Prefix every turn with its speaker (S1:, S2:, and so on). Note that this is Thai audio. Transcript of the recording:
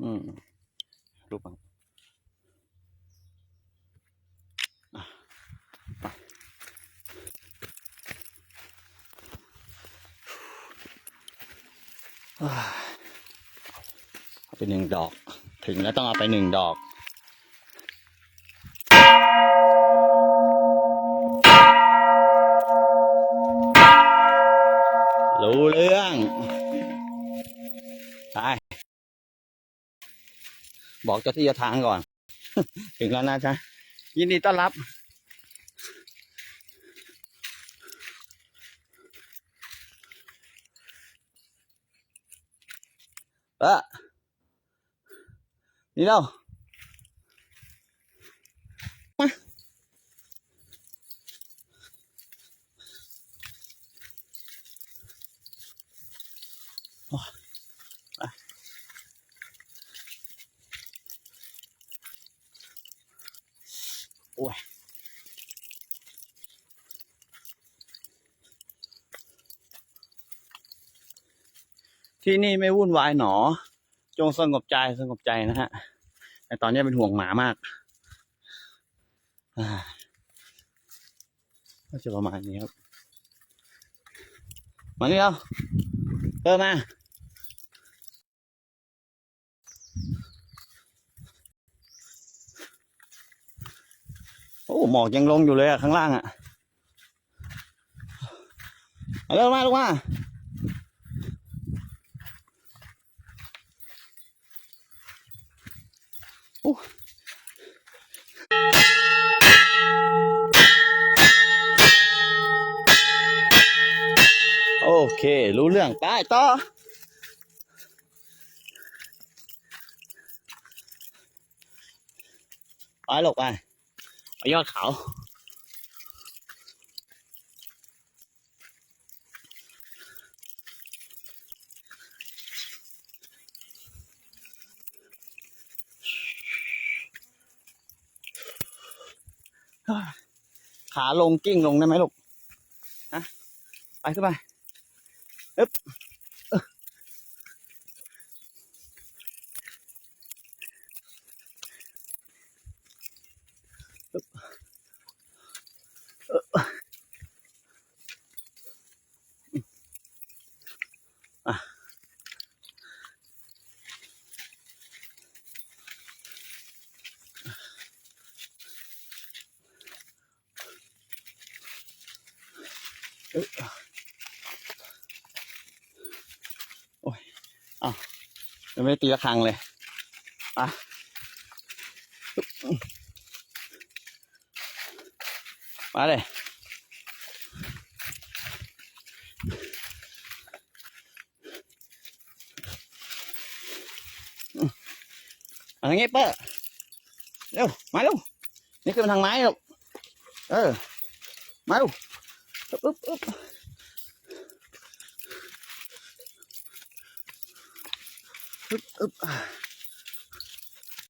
S1: อืมรูปบ้างอะไปอ่าเอาไปหนึ่งดอก ถึงแล้วต้องเอาไปหนึ่งดอกรู้เรื่อง ไป บอกเจ้าที่เจ้าทางก่อน ถึงแล้วนะจ๊ะยินดีต้อนรับ เออนี่เรามาโอ้ยไป โอ้ยที่นี่ไม่วุ่นวายหนอ จงสงบใจสงบใจนะฮะ แต่ตอนนี้เป็นห่วงหมามากอ่าก็จะประมาณนี้ครับ มานี่เราเติมมา อ้หมอกยังลงอยู่เลยอะข้างล่างอะเอาเร็วมาลงมาโอเค รู้เรื่องไปต่อไปหลกไปไป ยอดเขาขาลงกิ้งลงได้ไหมลูกฮะไปขึ้นไปอึ๊บอึ๊บเอ้ออะอึ๊บ โอ้ยอ้าวยังไม่ตีระฆังเลยอะมาเลยอันนี้เปอร์เร็วมาเร็วนี่คือทางไม้ลูกเออ มาลูกอึ๊ บอึ๊บอึ๊บอึ๊บอึ๊บ